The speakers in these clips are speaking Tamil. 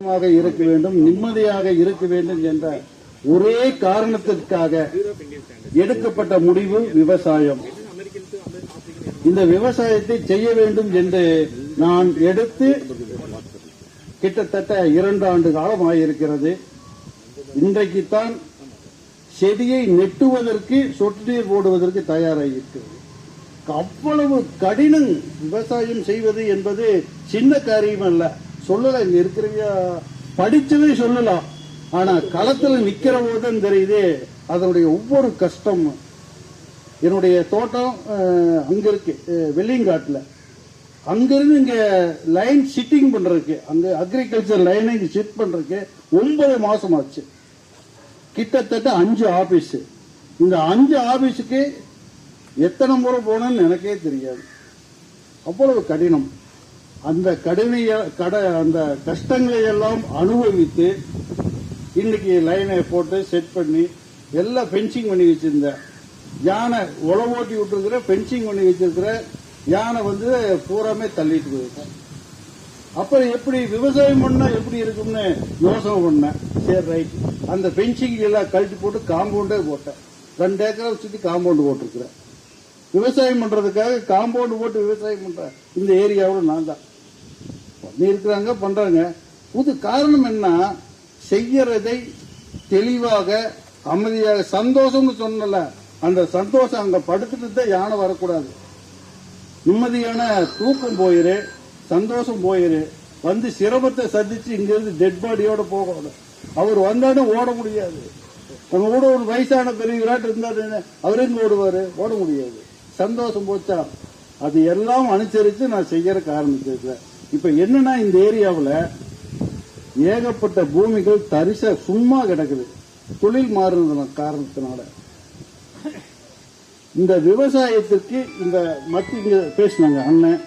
இருக்க வேண்டும் நிம்மதியாக இருக்க வேண்டும் என்ற ஒரே காரணத்திற்காக எடுக்கப்பட்ட முடிவு விவசாயம். இந்த விவசாயத்தை செய்ய வேண்டும் என்று நான் எடுத்து கிட்டத்தட்ட இரண்டு ஆண்டு காலம் ஆகியிருக்கிறது இன்றைக்குத்தான் செடியை நெட்டுவதற்கு சொட்டு நீர் போடுவதற்கு தயாராகியிருக்கிறது அவ்வளவு கடினம் விவசாயம் செய்வது என்பது சின்ன காரியம் அல்ல. சொல்லலாம் இங்க இருக்கிறவங்க படிச்சதே சொல்லலாம் ஆனா களத்துல நிக்கிற போதுதான் தெரியுது அதனுடைய ஒவ்வொரு கஷ்டம். என்னுடைய தோட்டம் அங்க இருக்கு வெள்ளியங்காட்டுல அங்கிருந்து இங்க லைன் சிட்டிங் பண்றதுக்கு அங்க அக்ரிகல்ச்சர் லைனை இங்க ஷிஃப்ட் பண்றதுக்கு ஒன்பது மாசம் ஆச்சு. கிட்டத்தட்ட அஞ்சு ஆபீஸ் இந்த அஞ்சு ஆபீஸுக்கு எத்தனை முறை போனேன்னு எனக்கே தெரியாது. அவ்வளவு கடினம். அந்த கடினைய கட அந்த கஷ்டங்களை எல்லாம் அனுபவித்து இன்னைக்கு லைனை போட்டு செட் பண்ணி எல்லாம் ஃபென்சிங் பண்ணி வச்சிருந்தேன் யானை உழவு ஓட்டி விட்டுருக்கிற ஃபென்சிங் பண்ணி வச்சிருக்கிற யானை வந்து பூராமே தள்ளிட்டு போயிருக்கேன் அப்புறம் எப்படி விவசாயம் பண்ணா எப்படி இருக்கும்னு யோசனை பண்ணேன். சரி ரைட் அந்த பென்சிங் எல்லாம் கழட்டி போட்டு காம்பவுண்டே போட்டேன். ரெண்டு ஏக்கரை சுற்றி காம்பவுண்டு போட்டிருக்கிறேன். விவசாயம் பண்றதுக்காக காம்பவுண்டு போட்டு விவசாயம் பண்ற இந்த ஏரியாவில் நான் தான். பண்ணியிருக்கிறாங்க பண்ணுறாங்க புது காரணம் என்ன? செய்யறதை தெளிவாக அமைதியாக சந்தோஷம்னு சொன்னல அந்த சந்தோஷம் அங்கே படுத்துட்டு தான் யானை வரக்கூடாது. நிம்மதியான தூக்கம் போயிரு சந்தோஷம் போயிரு. வந்து சிரமத்தை சந்திச்சு இங்கிருந்து டெட் பாடியோட போகணும். அவர் வந்தாலும் ஓட முடியாது. நம்ம கூட ஒரு வயசான பெரிய இருந்தார் இருந்தாரு அவர் எங்க ஓட முடியாது. சந்தோஷம் போச்சா? அது எல்லாம் அனுசரித்து நான் செய்யறதுக்கு ஆரம்பிச்சிருக்கிறேன் இப்ப என்னன்னா இந்த ஏரியாவில் ஏகப்பட்ட பூமிகள் தரிசா சும்மா கிடக்குது. தொழில் மாறுனது காரணத்தினால. இந்த விவசாயத்திற்கு இந்த மத்திய பேசினாங்க அண்ணன்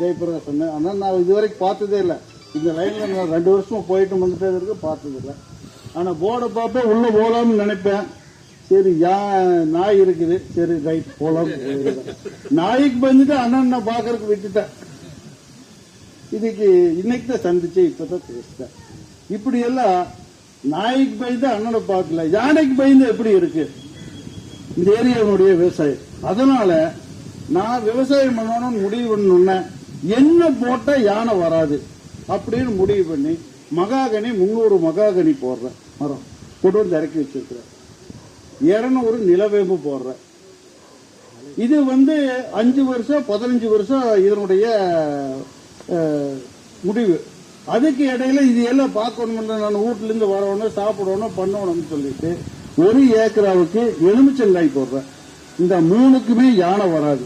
ஜெயபிரகாஷ் அண்ணன். அண்ணன் நான் இதுவரைக்கும் பார்த்ததே இல்லை. இந்த லைன்ல நான் ரெண்டு வருஷமா போயிட்டு வந்துட்டே இருக்கு பார்த்தது இல்லை. ஆனா போர்டை பார்ப்பேன் உள்ள போகலாம்னு நினைப்பேன். சரி யா நாய் இருக்குது. சரி ரைட் போகலாம் நாய்க்கு வந்துட்டு அண்ணன் நான் பாக்குறதுக்கு விட்டுட்டேன். இதுக்கு இன்னைக்கு தான் சந்திச்சு இப்பதான் பேசிட்டேன் இப்படி எல்லாம் நாய்க்கு பயந்து அண்ணனை பார்க்கல. யானைக்கு பயந்து எப்படி இருக்கு? இந்த ஏரியாவுடைய விவசாயம் அதனால நான் விவசாயம் பண்ணணும்னு முடிவு பண்ண என்ன போட்டா யானை வராது அப்படின்னு முடிவு பண்ணி மகாகனி முன்னூறு மகாகனி போடுறேன் மரம் கொண்டு வந்து இறக்கி வச்சிருக்கிறேன் இரநூறு நிலவேம்பு போடுறேன் இது வந்து அஞ்சு வருஷம் பதினஞ்சு வருஷம் இதனுடைய முடிவு. அதுக்கு இடையில இது எல்லாம் பார்க்கணும் நான் வீட்டுல இருந்து வரணும் சாப்பிடணும் பண்ணணும்னு சொல்லிட்டு ஒரு ஏக்கராவுக்கு எலுமிச்சங்காய் போடுறேன். இந்த மூணுக்குமே யானை வராது.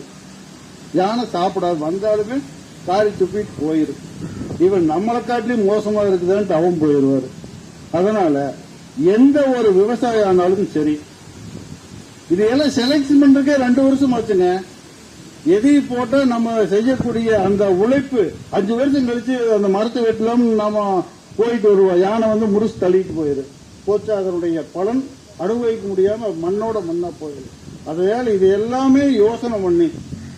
யானை சாப்பிடாது. வந்தாலுமே காரி துப்பிட்டு போயிரும். இவன் நம்மளை காட்டிலும் மோசமா இருக்குதான்ட்டு அவன் போயிடுவாரு. அதனால எந்த ஒரு விவசாயம் ஆனாலும் சரி. இதையெல்லாம் செலக்ஷன் பண்றதுக்கே ரெண்டு வருஷம் ஆச்சுங்க. எதையும் போட்டா நம்ம செய்யக்கூடிய அந்த உழைப்பு அஞ்சு வருஷம் கழிச்சு அந்த மரத்தை வெட்டிலும் நாம போயிட்டு வருவோம். யானை வந்து முறிச்சு தள்ளிட்டு போயிரு. போச்சு அதனுடைய பலன் அனுபவிக்க முடியாம மண்ணோட மண்ணா போயிடும் அதையால் இது எல்லாமே யோசனை பண்ணி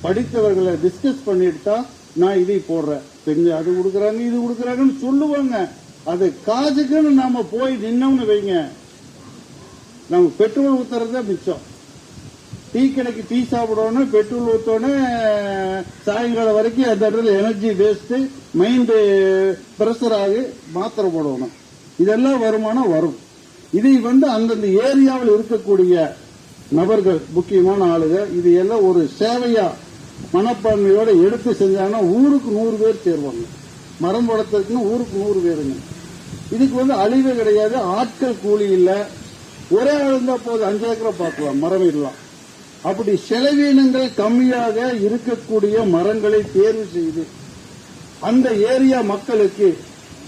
படித்தவர்களை டிஸ்கஸ் பண்ணிட்டு தான் நான் இதை போடுறேன். பெண் அது கொடுக்குறாங்க இது கொடுக்குறாங்கன்னு சொல்லுவாங்க. அது காசுக்குன்னு நாம போய் நின்னோம்னு வைங்க. நம்ம பெட்ரோல் ஊத்துறதே மிச்சம். டீ கடைக்கு டீ சாப்பிடணும் பெட்ரோல் ஊற்றணும் சாயங்காலம் வரைக்கும் அந்த இடத்துல எனர்ஜி வேஸ்ட்டு மைண்டு ப்ரெஷர் ஆகி மாத்திரை போடணும். இதெல்லாம் வருமானம் வரும். இதை வந்து அந்தந்த ஏரியாவில் இருக்கக்கூடிய நபர்கள் முக்கியமான ஆளுகள் இது எல்லாம் ஒரு சேவையா மனப்பான்மையோட எடுத்து செஞ்சாங்கன்னா ஊருக்கு நூறு பேர் சேருவாங்க. மரம் வளர்த்ததுக்குன்னு ஊருக்கு நூறு பேருங்க. இதுக்கு வந்து அழிவு கிடையாது. ஆட்கள் கூலி இல்லை. ஒரே ஆள் இருந்தா போதும். அஞ்சு ஏக்கரை பார்க்கலாம். மரம் இல்லாம் அப்படி செலவீனங்கள் கம்மியாக இருக்கக்கூடிய மரங்களை தேர்வு செய்து அந்த ஏரியா மக்களுக்கு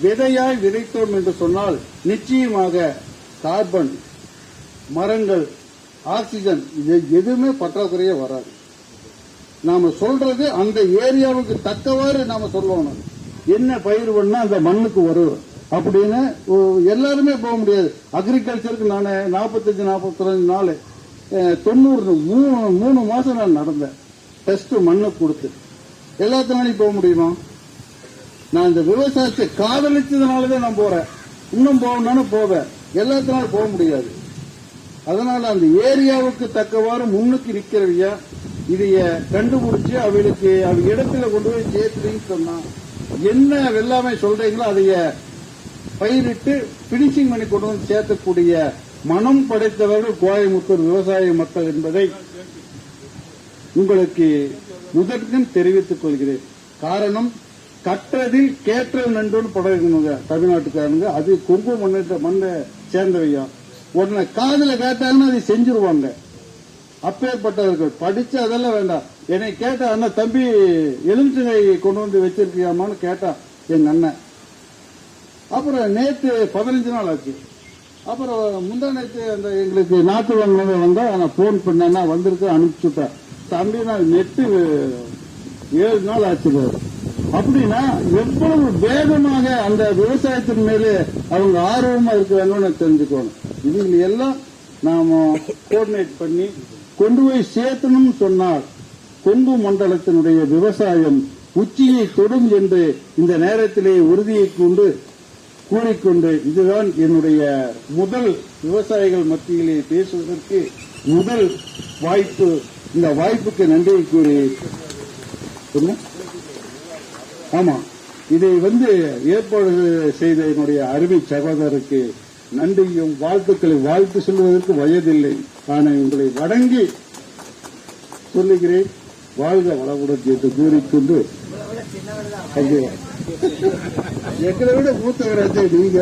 விதையாய் விதைத்தோம் என்று சொன்னால் நிச்சயமாக கார்பன் மரங்கள் ஆக்சிஜன் இது எதுவுமே பற்றாக்குறையே வராது. நாம சொல்றது அந்த ஏரியாவுக்கு தக்கவாறு நாம சொல்லணும். என்ன பயிர் பண்ணா அந்த மண்ணுக்கு வரும் அப்படின்னு எல்லாருமே போக முடியாது. அக்ரிகல்ச்சருக்கு நான் நாற்பத்தஞ்சு நாற்பத்தி நாள் தொண்ணூறு மூணு மூணு மாசம் நான் நடந்தேன். டெஸ்ட் மண்ணு கொடுத்து. எல்லாத்தினாலையும் போக முடியுமா? நான் இந்த விவசாயத்தை காதலிச்சதுனாலதான் நான் போறேன். இன்னும் போகணும்னு போவேன். எல்லாத்தினாலும் போக முடியாது. அதனால அந்த ஏரியாவுக்கு தக்கவாறு முன்னுக்கு நிக்கிறவைய இதைய கண்டுபிடிச்சு அவளுக்கு அவ இடத்துல கொண்டு போய் சேர்த்துன்னு சொன்னா என்ன வெள்ளாமை சொல்றீங்களோ அதைய பயிரிட்டு பினிஷிங் பண்ணி கொண்டு வந்து சேர்த்தக்கூடிய மனம் படைத்தவர்கள் கோயமுத்தூர் விவசாய மக்கள் என்பதை உங்களுக்கு முதற்கும் தெரிவித்துக் கொள்கிறேன். காரணம் கற்றதில் கேட்டல் நன்றுன்னு படம் இருக்கணுங்க தமிழ்நாட்டுக்காரங்க அது கொங்கு மண்ணை மண்ணை சேர்ந்தவையா? உடனே காதல கேட்டாங்கன்னா அதை செஞ்சிருவாங்க. அப்பேற்பட்டவர்கள். படிச்சு அதெல்லாம் வேண்டாம். என்னை கேட்டா அண்ணா தம்பி எலுமிச்சங்கை கொண்டு வந்து வச்சிருக்கியாமான்னு கேட்டான் எங்க அண்ணன். அப்புறம் நேத்து பதினஞ்சு நாள் ஆச்சு. அப்புறம் முந்தா நேற்று அந்த எங்களுக்கு நாட்டு வாங்கினது வந்தா நான் போன் பண்ணேன்னா வந்திருக்கு அனுப்பிச்சுட்டேன். தம்பி நான் நெட்டு ஏழு நாள் ஆச்சு அப்படின்னா எவ்வளவு வேகமாக அந்த விவசாயத்தின் மேலே அவங்க ஆர்வமா இருக்கிறாங்கன்னு தெரிஞ்சுக்கணும். இது எல்லாம் நாம கோஆர்டினேட் பண்ணி கொண்டு போய் சேர்த்தணும்னு சொன்னால் கொங்கு மண்டலத்தினுடைய விவசாயம் உச்சியை தொடும் என்று இந்த நேரத்திலே உறுதியை கொண்டு கூறிக்கொண்டு இதுதான் என்னுடைய முதல் விவசாயிகள் மத்தியிலே பேசுவதற்கு முதல் வாய்ப்பு. இந்த வாய்ப்புக்கு நன்றி கூறி ஆமா. இதை வந்து ஏற்பாடு செய்த என்னுடைய அருமை சகோதரருக்கு நன்றியும் வாழ்த்துக்களை வாழ்த்து சொல்வதற்கு வயதில்லை. ஆனால் உங்களை வணங்கி சொல்லுகிறேன். வாழ்க வளமுடன் என்று கூறிக்கொண்டு ஐயோ எங்களை விட மூத்தவராச்சே நீங்க?